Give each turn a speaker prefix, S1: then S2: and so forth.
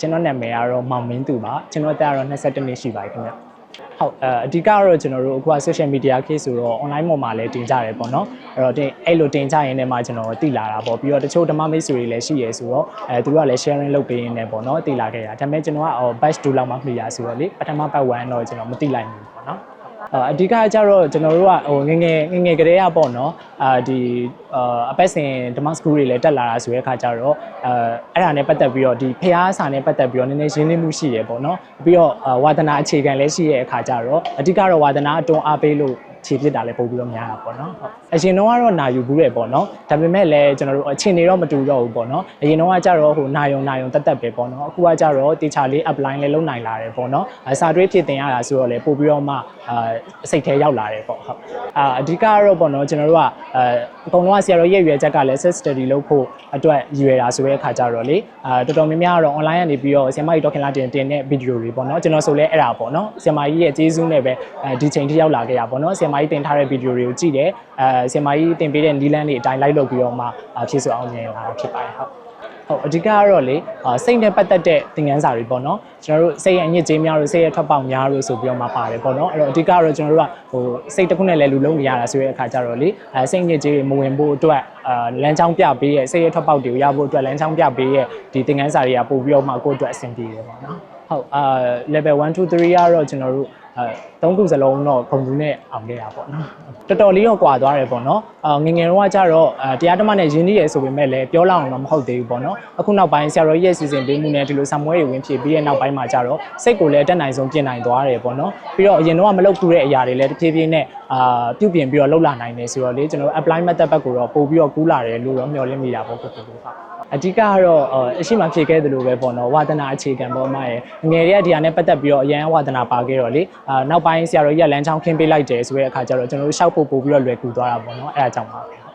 S1: ကျွန်တော်နာမည်ကတော့မောင်မင်းသူပါကျွန်တော်အသက်ကတော့22နှစ်ရှိပါပြီခင်ဗျဟုတ်အဲအဓိကကတော့ကျွန်တော်တို့အခုက social media case ဆိုတော့ online ပေါ်မှာလည်းတင်ကြတယ်ပေါ့နော်အဲ့တော့တင်အဲ့လိုတင်ကြရင်လည်းမှကျွန်တော်သိလာတာပေါ့ပြီးတော့တချို့ဓမ္မမိတ်ဆွေတွေလည်းရှိရဲဆိုတော့အဲသူတို့ကလည်း sharing လုပ်ပေးရင်းနဲ့ပေါ့နော်သိလာခဲ့တာဒါပေမဲ့ကျွန်တော်က batch 2လောက်မှမှီရဆိုတော့လေပထမပတ်1တော့ကျွန်တော်မသိလိုက်ဘူးပေါ့နော် အအဓိကကျတော့ကျွန်တော်တို့ကဟိုငယ်ငယ်ငယ်ငယ်ကလေးကပေါ့နော်အာဒီအာအပတ်စဉ်ဓမ္မစကူတွေလည်းတက်လာတာဆိုတဲ့အခါကျတော့အဲအဲ့ဒါနဲ့ပတ်သက်ပြီးတော့ဒီဖျားစာနဲ့ပတ်သက်ပြီးတော့နည်းနည်းရင်းနှီးမှုရှိရပေါ့နော်ပြီးတော့အာဝါသနာအခြေခံလည်းရှိရဲ့အခါကျတော့အဓိကတော့ဝါသနာအတွန်းအားပေးလို့ ခြေပြစ်တာလည်းပို့ပြီးတော့များတာပေါ့နော်ဟုတ်အရင်တော့ကတော့နာယူဘူးတယ်ပေါ့နော်ဒါပေမဲ့လည်းကျွန်တော်တို့အချင်းတွေတော့မတူတော့ဘူးပေါ့နော်အရင်တော့ကကြတော့ဟိုနာယုံနာယုံတက်တက်ပဲပေါ့နော်အခုကကြတော့တေချာလေး apply လည်းလုပ်နိုင်လာတယ်ပေါ့နော်အစာတွေးဖြစ်တင်ရတာဆိုတော့လည်းပို့ပြီးတော့မှအာစိတ်ထဲရောက်လာတယ်ပေါ့ဟုတ်အာအဓိကကတော့ပေါ့နော်ကျွန်တော်တို့ကအဲအကုန်လုံးကဆရာတော်ရဲ့ရွယ်ချက်ကလည်း self study လုပ်ဖို့အတွက်ရွယ်တာဆိုတဲ့အခါကျတော့လေအာတော်တော်များများကတော့ online ကနေပြီးတော့ဆရာမကြီးဒေါက်ခင်လာတင်တင်တဲ့ဗီဒီယိုတွေပေါ့နော်ကျွန်တော်ဆိုလဲအဲ့ဒါပေါ့နော်ဆရာမကြီးရဲ့ကျေးဇူးနဲ့ပဲအဲဒီချိန်ထိရောက်လာခဲ့တာပေါ့နော်ဆရာမကြီးတင်ထားတဲ့ဗီဒီယိုတွေကိုကြည့်တယ်အဲဆရာမကြီးတင်ပေးတဲ့နီလန်းတွေအတိုင်းလိုက်လုပ်ပြီးတော့မှဖြည့်ဆိုအောင်မြင်လာတာဖြစ်ပါတယ်ဟုတ်ဟုတ်အဓိကကတော့လေအာစိတ်နဲ့ပတ်သက်တဲ့သင်ခန်းစာတွေပေါ့နော်ကျွန်တော်တို့စိတ်ရဲ့အညစ်အကြေးများလို့စိတ်ရဲ့ထွက်ပေါက်များလို့ဆိုပြီးတော့မှပါတယ်ပေါ့နော်အဲ့တော့အဓိကကတော့ကျွန်တော်တို့ကဟိုစိတ်တစ်ခုနဲ့လည်းလူလုံးနေရတာဆိုတဲ့အခါကျတော့လေအဲစိတ်ညစ်ကြေးတွေမဝင်ဖို့အတွက်အာလမ်းကြောင်းပြပေးရဲ့စိတ်ရဲ့ထွက်ပေါက်တွေကိုရဖို့အတွက်လမ်းကြောင်းပြပေးရဲ့ဒီသင်ခန်းစာတွေကပို့ပြီးတော့မှကိုယ့်အတွက်အဆင်ပြေတယ်ပေါ့နော် ဟုတ်အာ level 1 2 3ကတော့ကျွန်တော်တို့အဲသုံးခုစလုံးတော့ပုံစံနဲ့အောင်ခဲ့တာပေါ့နော်တော်တော်လေးတော့ကွာသွားတယ်ပေါ့နော်အာငယ်ငယ်တော့ကကြတော့အဲတရားဓမ္မနဲ့ယဉ်ကျေးရယ်ဆိုပေမဲ့လည်းပြောလောက်အောင်တော့မဟုတ်သေးဘူးပေါ့နော်အခုနောက်ပိုင်းဆရာတော်ရဲ့စီစဉ်ပေးမှုနဲ့ဒီလိုဆံမွဲတွေဝင်ဖြည့်ပြီးတဲ့နောက်ပိုင်းမှာကြတော့စိတ်ကိုလည်းအတက်နိုင်ဆုံးပြင်နိုင်သွားတယ်ပေါ့နော်ပြီးတော့အရင်တော့မလုပ်ဘူးတဲ့အရာတွေလည်းတစ်ဖြည်းဖြည်းနဲ့အာပြုပြင်ပြီးတော့လှုပ်လာနိုင်တယ်ဆိုတော့လေကျွန်တော် apply method ဘက်ကိုတော့ပို့ပြီးတော့ကူးလာတယ်လို့တော့မျှော်လင့်မိတာပေါ့ကိုကိုကိုက အဓိကကတော့အရှိမှဖြည့်ခဲ့တယ်လို့ပဲပေါ့နော်ဝါသနာအခြေခံပေါ့အမရဲ့ငယ်တွေကဒီဟာနဲ့ပတ်သက်ပြီးတော့အရန်ဝါသနာပါခဲ့တော့လေအာနောက်ပိုင်းဆရာတော်ကြီးကလမ်းချောင်းခင်းပေးလိုက်တယ်ဆိုတဲ့အခါကျတော့ကျွန်တော်တို့ရှောက်ဖို့ပို့ပြီးတော့လွယ်ကူသွားတာပေါ့နော်အဲ့ဒါကြောင့်ပါပဲ